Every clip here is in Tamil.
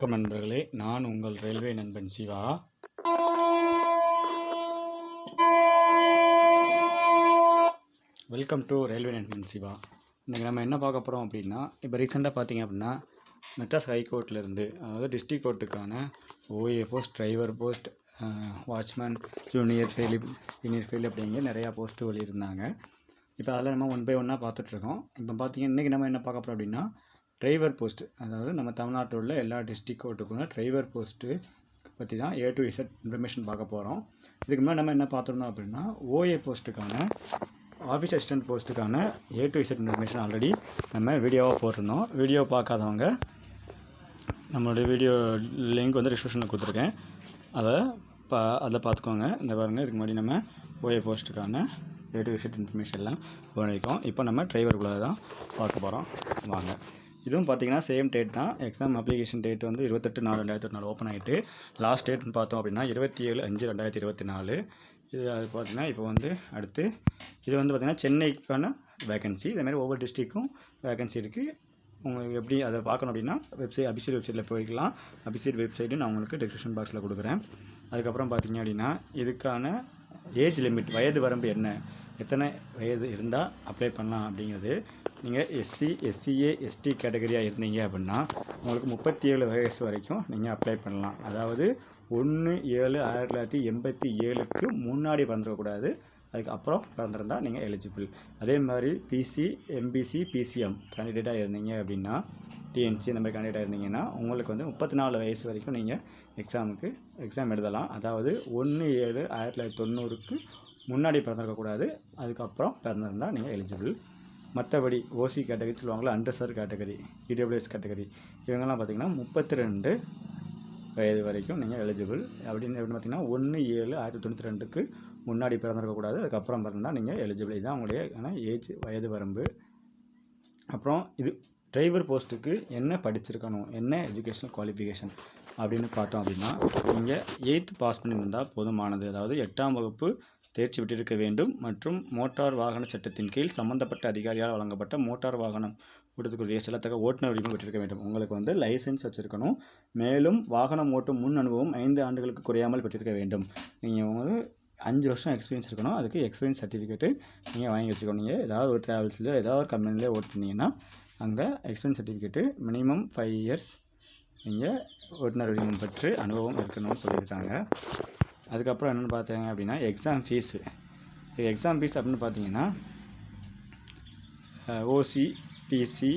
வணக்கம் நண்பர்களே நான் உங்கள் ரயில்வே நண்பன் சிவா. வெல்கம் டு ரயில்வே நண்பன் சிவா. இன்றைக்கி நம்ம என்ன பார்க்க போகிறோம் அப்படின்னா இப்போ ரீசெண்டாக பார்த்தீங்க அப்படின்னா மெட்ராஸ் ஹைகோர்ட்லேருந்து அதாவது district கோர்ட்டுக்கான OA post driver post watchman junior bailiff senior bailiff அப்படிங்கிற நிறையா போஸ்ட்டு வெளியிருந்தாங்க இப்போ அதில் நம்ம ஒன் பை ஒன்னாக பார்த்துட்ருக்கோம் இப்போ பார்த்தீங்கன்னா இன்றைக்கி நம்ம என்ன பார்க்க போகிறோம் அப்படின்னா டிரைவர் போஸ்ட் அதாவது நம்ம தமிழ்நாட்டில் உள்ள எல்லா டிஸ்ட்ரிக் கோர்ட்டுக்குள்ள டிரைவர் போஸ்ட்டு பற்றி தான் ஏ டு இசட் இன்ஃபர்மேஷன் பார்க்க போகிறோம் இதுக்கு முன்னாடி நம்ம என்ன பார்த்துருந்தோம் அப்படின்னா ஓஏ போஸ்ட்டுக்கான office assistant போஸ்ட்டுக்கான A to Z information already நம்ம வீடியோவாக போட்டிருந்தோம். வீடியோ பார்க்காதவங்க நம்மளுடைய வீடியோ லிங்க் வந்து டிஸ்கிரிப்ஷனில் கொடுத்துருக்கேன். அதை பா அதில் பார்த்துக்கோங்க. இந்த பாருங்கள் இதுக்கு முன்னாடி நம்ம ஓஏ போஸ்ட்டுக்கான ஏ டு இசட் இன்ஃபர்மேஷன் எல்லாம் பண்ணியிருக்கோம் இப்போ நம்ம டிரைவருக்குள்ளே தான் பார்க்க போகிறோம் வாங்க. இதுவும் பார்த்தீங்கன்னா சேம் டேட் தான். எக்ஸாம் அப்ளிகேஷன் டேட் வந்து இருபத்தெட்டு நாலு ரெண்டாயிரத்தி நாலு ஓப்பன் ஆகிட்டு லாஸ்ட் டேட்னு பார்த்தோம் அப்படின்னா இருபத்தி ஏழு அஞ்சு ரெண்டாயிரத்தி இருபத்தி நாலு. இது அது பார்த்தீங்கன்னா இப்போ வந்து அடுத்து இது வந்து பார்த்திங்கன்னா சென்னைக்கான வேகன்சி இதேமாதிரி ஒவ்வொரு டிஸ்ட்ரிக்கும் வேகன்சி இருக்குது உங்களுக்கு எப்படி அதை பார்க்கணும் அப்படின்னா வெப்சைட் அபிஷியல் வெப்சைட்டில் போய்க்கலாம். அபிஷியல் வெப்சைட்டு நான் உங்களுக்கு டிஸ்கிரிப்ஷன் பாக்ஸில் கொடுக்குறேன். அதுக்கப்புறம் பார்த்தீங்க அப்படின்னா இதுக்கான ஏஜ் லிமிட் வயது வரம்பு என்ன? எத்தனை வயது இருந்தால் அப்ளை பண்ணலாம் அப்படிங்கிறது. நீங்கள் எஸ்சி எஸ்சிஏ எஸ்டி கேட்டகரியாக இருந்தீங்க அப்படின்னா உங்களுக்கு முப்பத்தி ஏழு வயசு வரைக்கும் நீங்கள் அப்ளை பண்ணலாம். அதாவது ஒன்று ஏழு ஆயிரத்தி தொள்ளாயிரத்தி எண்பத்தி ஏழுக்கு முன்னாடி பிறந்துடக்கூடாது அதுக்கு அப்புறம் பிறந்திருந்தால் நீங்கள் எலிஜிபிள் அதே மாதிரி பிசி எம்பிசி பிசிஎம் கேண்டிடேட்டாக இருந்தீங்க அப்படின்னா டிஎன்சி இந்த மாதிரி கேண்டிடேட்டாக இருந்தீங்கன்னா உங்களுக்கு வந்து முப்பத்தி நாலு வயசு வரைக்கும் நீங்கள் எக்ஸாமுக்கு எக்ஸாம் எழுதலாம். அதாவது ஒன்று ஏழு ஆயிரத்தி தொள்ளாயிரத்தி தொண்ணூறுக்கு முன்னாடி பிறந்திருக்கக்கூடாது அதுக்கப்புறம் பிறந்திருந்தால் நீங்கள் எலிஜிபிள் மற்றபடி ஓசி கேட்டகரி சொல்லுவாங்களா அண்டர்சர் கேட்டகரி இடபிள்யூஎஸ் கேட்டகரி இவங்கெல்லாம் பார்த்திங்கன்னா முப்பத்தி ரெண்டு வயது வரைக்கும் நீங்கள் எலிஜிபிள் அப்படின்னு எப்படி பார்த்தீங்கன்னா ஒன்று ஏழு ஆயிரத்தி தொண்ணூற்றி ரெண்டுக்கு முன்னாடி பிறந்திருக்கக்கூடாது அதுக்கப்புறம் பிறந்தால் நீங்கள் எலிஜிபிள் இதுதான் உங்களுடைய ஏஜ் வயது வரம்பு. அப்புறம் இது டிரைவர் போஸ்ட்டுக்கு என்ன படிச்சிருக்கணும்? என்ன எஜுகேஷனல் குவாலிஃபிகேஷன் அப்படின்னு பார்த்தோம் அப்படின்னா நீங்கள் எயித்து பாஸ் பண்ணியிருந்தால் போதுமானது. அதாவது எட்டாம் வகுப்பு தேர்ச்சி பெற்றிருக்க வேண்டும். மற்றும் மோட்டார் வாகன சட்டத்தின் கீழ் சம்பந்தப்பட்ட அதிகாரியால் வழங்கப்பட்ட மோட்டார் வாகனம். ஓட்டத்துக்குரிய செல்லத்தக்க ஓட்டுநர் உரிமம் பெற்றிருக்க வேண்டும். உங்களுக்கு வந்து லைசன்ஸ் வச்சுருக்கணும். மேலும் வாகனம் ஓட்டும் முன் அனுபவம் ஐந்து ஆண்டுகளுக்கு குறையாமல் பெற்றிருக்க வேண்டும். நீங்கள் வந்து அஞ்சு வருஷம் எக்ஸ்பீரியன்ஸ் இருக்கணும். அதுக்கு எக்ஸ்பீரியன்ஸ் சர்டிஃபிகேட்டு நீங்கள் வாங்கி வச்சுக்கணும். நீங்கள் ஏதாவது ஒரு ட்ராவல்ஸில் ஏதாவது ஒரு கம்பெனியில் ஓட்டுனீங்கன்னா அங்கே experience certificate minimum five years நீங்கள் ஓட்டுநர் உரிமம் பெற்று அனுபவம் இருக்கணும்னு சொல்லியிருக்காங்க. அதுக்கப்புறம் என்னென்னு பார்த்தீங்க அப்படின்னா எக்ஸாம் ஃபீஸு எக்ஸாம் ஃபீஸ் அப்படின்னு பார்த்தீங்கன்னா OC BC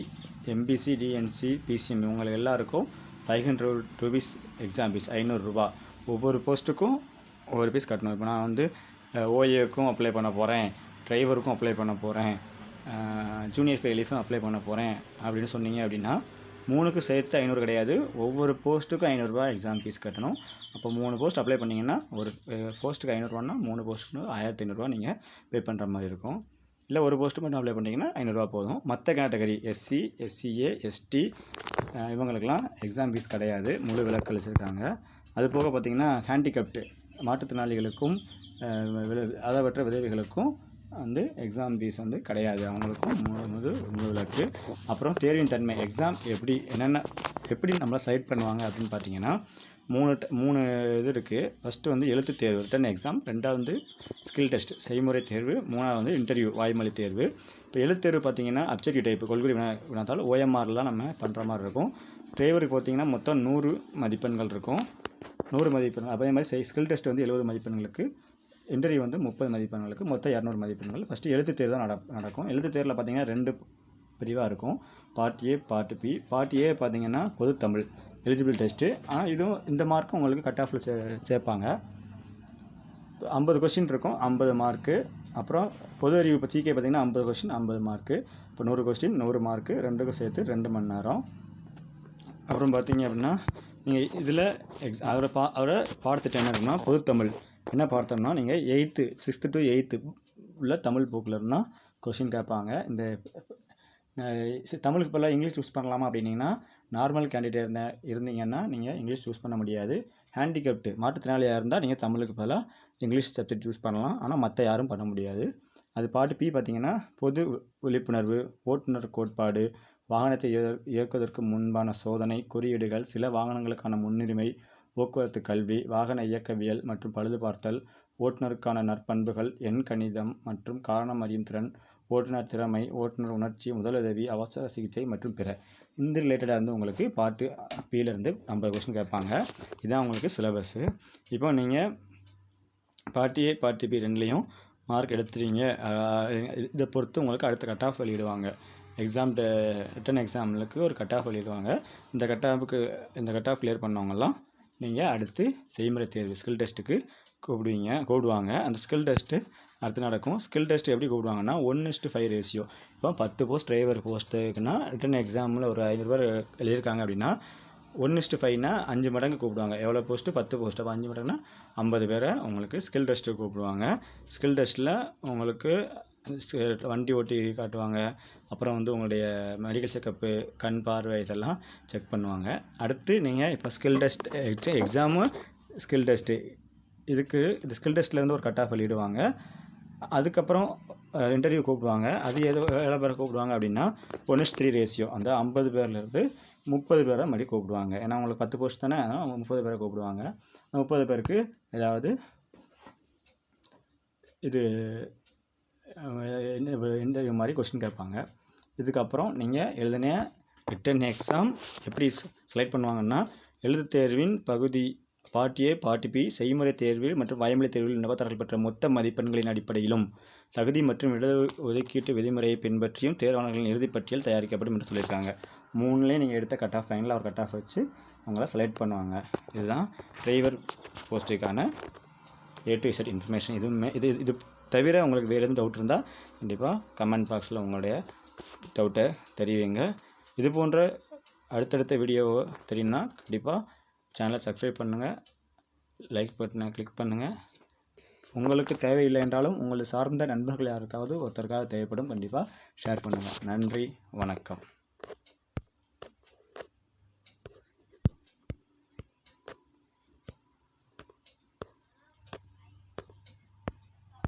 MBC DNC BCM இவங்களுக்கு எல்லாருக்கும் five hundred rupees exam fees ஐநூறுரூபா ஒவ்வொரு போஸ்ட்டுக்கும் ஒவ்வொரு பீஸ் கட்டணும். இப்போ நான் வந்து ஓஏக்கும் அப்ளை பண்ண போகிறேன் டிரைவருக்கும் அப்ளை பண்ண போகிறேன் ஜூனியர் ஃபெயிலிஃபும் அப்ளை பண்ண போகிறேன் அப்படின்னு சொன்னீங்க அப்படின்னா மூணுக்கு சேர்த்து ஐநூறு கிடையாது. ஒவ்வொரு போஸ்ட்டுக்கும் ஐநூறுரூவா எக்ஸாம் ஃபீஸ் கட்டணும். அப்போ மூணு போஸ்ட் அப்ளை பண்ணிங்கன்னா ஒரு போஸ்ட்டுக்கு ஐநூறுரூவான்னா மூணு போஸ்ட்டுக்கு ஆயிரத்தி ஐநூறுரூவா நீங்கள் பே பண்ணுற மாதிரி இருக்கும். இல்லை ஒரு போஸ்ட்டு மட்டும் அப்ளை பண்ணிங்கன்னா ஐநூறுரூவா போதும். மற்ற கேட்டகரி எஸ்சி எஸ்சிஏ எஸ்டி இவங்களுக்கெல்லாம் எக்ஸாம் ஃபீஸ் கிடையாது. முழு விலக்கு அளிச்சிருக்காங்க. அது போக பார்த்திங்கன்னா ஹேண்டிகேப்டு மாற்றுத்திறனாளிகளுக்கும் அதவற்ற விதவைகளுக்கும் வந்து எக்ஸாம் ஃபீஸ் வந்து கிடையாது. அவங்களுக்கும் முழு முழு முழு விலக்கு. அப்புறம் தேர்வின் தன்மை எக்ஸாம் எப்படி என்னென்ன எப்படி நம்மளை சைட் பண்ணுவாங்க அப்படின்னு பார்த்தீங்கன்னா மூணு மூணு இது இருக்குது ஃபஸ்ட்டு வந்து எழுத்து தேர்வு ரிட்டன் எக்ஸாம் ரெண்டாவது வந்து ஸ்கில் டெஸ்ட் செய்முறை தேர்வு. மூணாவது வந்து இன்டர்வியூ வாய்மொழி தேர்வு. இப்போ எழுத்து தேர்வு பார்த்தீங்கன்னா அப்ஜெக்டிவ் டைப் கொள்குறி வினா வினாத்தால் ஓஎம்ஆர்லாம் நம்ம பண்ணுற மாதிரி இருக்கும். டிரைவருக்கு பார்த்தீங்கன்னா மொத்தம் நூறு மதிப்பெண்கள் இருக்கும். நூறு மதிப்பெண்கள் அதே மாதிரி ஸ்கில் டெஸ்ட் வந்து எழுபது மதிப்பெண்களுக்கு இன்டர்வியூ வந்து முப்பது மதிப்பெண்களுக்கு மொத்தம் இரநூறு மதிப்பெண்கள். ஃபஸ்ட்டு எழுத்து தேர்வு தான் நட நடக்கும். எழுத்து தேர்வில் பார்த்தீங்கன்னா ரெண்டு பிரிவாக இருக்கும். Part A part B part A பார்த்தீங்கன்னா பொது தமிழ். எலிஜிபிள் டெஸ்ட்டு ஆனால் இதுவும் இந்த மார்க்கும் உங்களுக்கு கட் ஆஃபில் சே சேர்ப்பாங்க. ஐம்பது கொஷின் இருக்கும். ஐம்பது மார்க்கு அப்புறம் பொது அறிவு இப்போ ஜிகே பார்த்தீங்கன்னா ஐம்பது கொஷின் ஐம்பது மார்க்கு இப்போ நூறு கொஸ்டின் நூறு மார்க்கு ரெண்டுக்கும் சேர்த்து ரெண்டு மணி நேரம். அப்புறம் பார்த்தீங்க அப்படின்னா நீங்கள் இதில் எக்ஸ் அவரை பா அவரை பாடத்திட்டம் என்ன இருக்குன்னா பொதுத்தமிழ். என்ன பாடத்தம்னா நீங்கள் எயித்து சிக்ஸ்த்து டு எயித்து உள்ள தமிழ் புக்கில் இருந்தால் கொஷின் கேட்பாங்க. இந்த தமிழுக்கு பதிலாக இங்கிலீஷ் சூஸ் பண்ணலாமா அப்படின்னீங்கன்னா நார்மல் கேண்டிடேட் இருந்த இருந்தீங்கன்னா நீங்கள் இங்கிலீஷ் சூஸ் பண்ண முடியாது. ஹேண்டிகேப்டு மாற்றுத்திறனாளியாக இருந்தால் நீங்கள் தமிழுக்கு பதிலாக இங்கிலீஷ் சப்ஜெக்ட் சூஸ் பண்ணலாம். ஆனால் மற்ற யாரும் பண்ண முடியாது. அது பாட்டு பி பார்த்தீங்கன்னா பொது விழிப்புணர்வு ஓட்டுநர் கோட்பாடு வாகனத்தை இய- இயக்குவதற்கு முன்பான சோதனை குறியீடுகள் சில வாகனங்களுக்கான முன்னுரிமை போக்குவரத்து கல்வி வாகன இயக்கவியல் மற்றும் பழுது பார்த்தல் ஓட்டுநருக்கான நற்பண்புகள் எண் கணிதம் மற்றும் காரணம் அறியும் திறன் ஓட்டுநர் திறமை ஓட்டுநர் உணர்ச்சி முதலுதவி அவசர சிகிச்சை மற்றும் பிற. இந்த ரிலேட்டடாக வந்து உங்களுக்கு பாட்டு பியிலேருந்து ஐம்பது கொஸ்டின் கேட்பாங்க. இதுதான் உங்களுக்கு சிலபஸ்ஸு இப்போ நீங்கள் பார்ட்டி ஏ பார்ட்டி பி ரெண்டுலேயும் மார்க் எடுத்துறீங்க. இதை பொறுத்து உங்களுக்கு அடுத்த கட் ஆஃப் வெளியிடுவாங்க. எக்ஸாம் ரிட்டன் எக்ஸாம்களுக்கு ஒரு கட் ஆஃப் வெளியிடுவாங்க. இந்த கட் ஆஃபுக்கு இந்த கட் ஆஃப் கிளியர் பண்ணவங்கலாம் நீங்கள் அடுத்து செய்முறை தேர்வு ஸ்கில் டெஸ்ட்டுக்கு கூப்பிடுவீங்க கூப்பிடுவாங்க அந்த ஸ்கில் டெஸ்ட்டு அடுத்து நடக்கும். ஸ்கில் டெஸ்ட் எப்படி கூப்பிடுவாங்கன்னா one is to five ratio இப்போ பத்து போஸ்ட் டிரைவர் போஸ்ட்டுக்குன்னா ரிட்டன் எக்ஸாமில் ஒரு ஐநூறு பேர் எழுதியிருக்காங்க அப்படின்னா ஒன் இஸ்ட்டு ஃபைவ்னா அஞ்சு மடங்கு கூப்பிடுவாங்க. எவ்வளோ போஸ்ட்டு பத்து போஸ்ட் அப்போ அஞ்சு மடங்குனா ஐம்பது பேரை உங்களுக்கு ஸ்கில் டெஸ்ட்டு கூப்பிடுவாங்க. ஸ்கில் டெஸ்ட்டில் உங்களுக்கு வண்டி ஓட்டி காட்டுவாங்க. அப்புறம் வந்து உங்களுடைய மெடிக்கல் செக்கப்பு கண் பார்வை இதெல்லாம் செக் பண்ணுவாங்க. அடுத்து நீங்கள் இப்போ skill test exam skill test இதுக்கு இந்த ஸ்கில் டெஸ்ட்லேருந்து ஒரு கட் ஆஃப் வெளியிடுவாங்க. அதுக்கப்புறம் இன்டர்வியூ கூப்பிடுவாங்க. அது எது எவ்வளோ பேரை கூப்பிடுவாங்க அப்படின்னா ஒன் த்ரீ ரேஷியோ அந்த ஐம்பது பேர்லேருந்து முப்பது பேரை மறுபடி கூப்பிடுவாங்க. ஏன்னா உங்களுக்கு பத்து போஸ்ட் தானே அதனால் முப்பது பேரை கூப்பிடுவாங்க. முப்பது பேருக்கு ஏதாவது இது இன்டர்வியூ மாதிரி கொஸ்டின் கேட்பாங்க. இதுக்கப்புறம் நீங்கள் எழுதின ரிட்டன் எக்ஸாம் எப்படி செலக்ட் பண்ணுவாங்கன்னா எழுத்துத் தேர்வின் பகுதி பார்ட் ஏ பார்ட் பி செய்முறை தேர்வில் மற்றும் வாய்மொழி தேர்வில் விண்ணப்பதாரர்கள் பெற்ற மொத்த மதிப்பெண்களின் அடிப்படையிலும் தகுதி மற்றும் இட ஒதுக்கீட்டு விதிமுறையை பின்பற்றியும் தேர்வாளர்களின் இறுதிப்பட்டியல் தயாரிக்கப்படும் என்று சொல்லியிருக்காங்க. மூணுலேயும் நீங்கள் எடுத்த கட் ஆஃப் ஃபைனலாக ஒரு கட் ஆஃப் வச்சு உங்களை செலக்ட் பண்ணுவாங்க. இதுதான் டிரைவர் போஸ்ட்டுக்கான ஏ டு இசட் இன்ஃபர்மேஷன் இதுவுமே இது இது தவிர உங்களுக்கு வேறு எதுவும் டவுட் இருந்தால் கண்டிப்பாக கமெண்ட் பாக்ஸில் உங்களுடைய டவுட்டை தெரிவிங்க. இது போன்ற அடுத்தடுத்த வீடியோ தெரியும்னா கண்டிப்பாக சேனலை சப்ஸ்கிரைப் பண்ணுங்கள் லைக் பட்டனை கிளிக் பண்ணுங்கள் உங்களுக்கு தேவையில்லை என்றாலும் உங்களை சார்ந்த நண்பர்கள் யாருக்காவது ஒருத்தருக்காக தேவைப்படும் கண்டிப்பாக ஷேர் பண்ணுங்கள் நன்றி வணக்கம்.